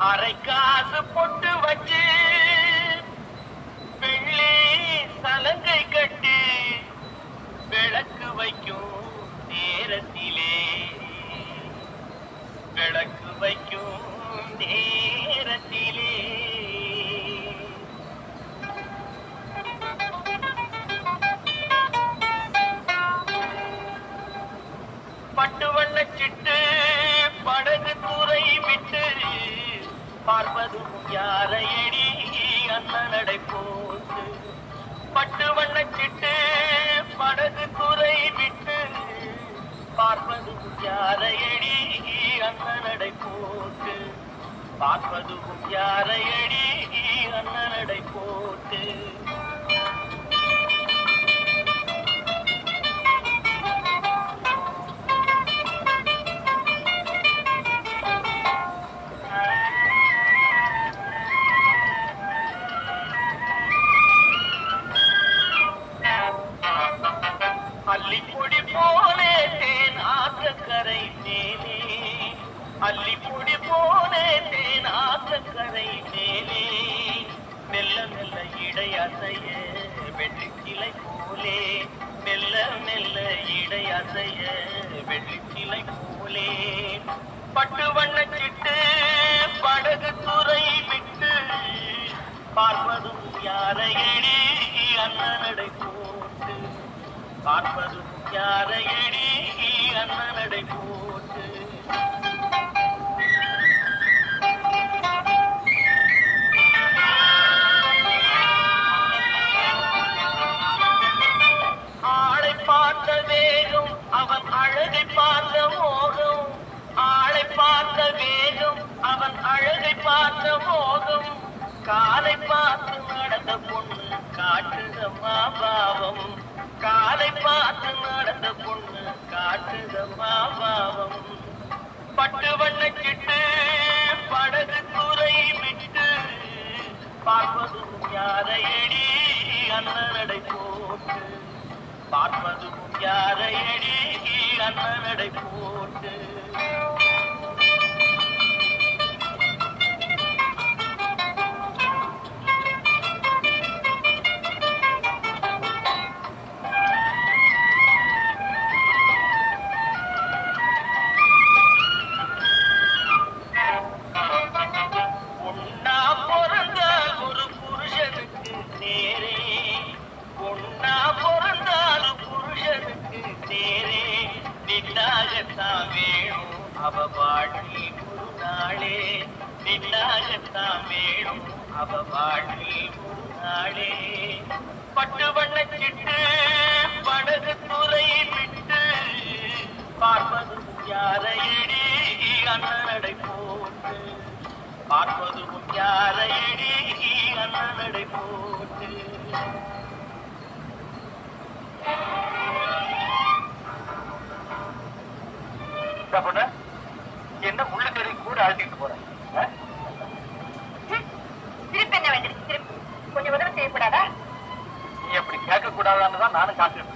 அரை காசு பொட்டு வச்சு வெள்ளி சலங்கை கட்டி விளக்கு வைக்கும் நேரத்திலே. விளக்கு வைக்கும் நேரத்திலே. பட்டு வண்ண சிட்டு படகு துறை விட்டு பார்ப்பதும் யாரையடி அண்ணனடை போட்டு பட்டு வண்ணச்சிட்டு படகு துறை விட்டு பார்ப்பதும் யாரையடி அண்ணனடை போட்டு பார்ப்பதும் யாரையடி அண்ணனடை போட்டு அள்ளிப்பொடி போலே தேன் ஆற்றக்கரை மேலே. அள்ளிப்பொடி போலே தேன் ஆற்றக்கரை மேலே. மெல்ல மெல்ல இடை அசைய வெற்றி கிளை போலே. மெல்ல மெல்ல இடை அசைய வெற்றி கிளை போலே. பட்டு வண்ண சிட்டு படகு துறை விட்டு பார்ப்பதும் யாரையடி அண்ணனடை போட்டு பார்ப்பதும் யாரையடி அண்ணனடை போட்டு. ஆளை பார்த்த வேகம் அவன் அழகை பார்த்த மோகம். ஆளை பார்த்த வேகம் அவன் அழகை பார்த்த மோகம். காலை பார்த்து நடந்த பொண்ணு காட்டுதம்மா பாவம். காலை பார்த்து நடந்த பொண்ணு காட்டுதம்மா பாவம் பட்டு வண்ண கிட்டு படகு துறை விட்டு பார்ப்பதும் யாரையடி அண்ணனடை போட்டு. பார்ப்பதும் யாரையடி அண்ணனடை போட்டு. அவ ஒரு நாளே நின்னாகத்தான் வேணும் அவ பாட்டி ஒரு நாளே பட்டு வண்ண சிட்டு படகு துறை விட்டு பார்ப்பதும் யாரையடி அண்ணனடை போட்டு பார்ப்பதும் யாரையடி அண்ணனடை போட்டு? என்ன கேட்க போறேன். திருப்பி என்ன வேண்டியது திருப்பி. கொஞ்சம் உதவி செய்யக்கூடாதா? நீ அப்படி கேட்க கூடாதான்னு தான் நானும் காத்துட்டு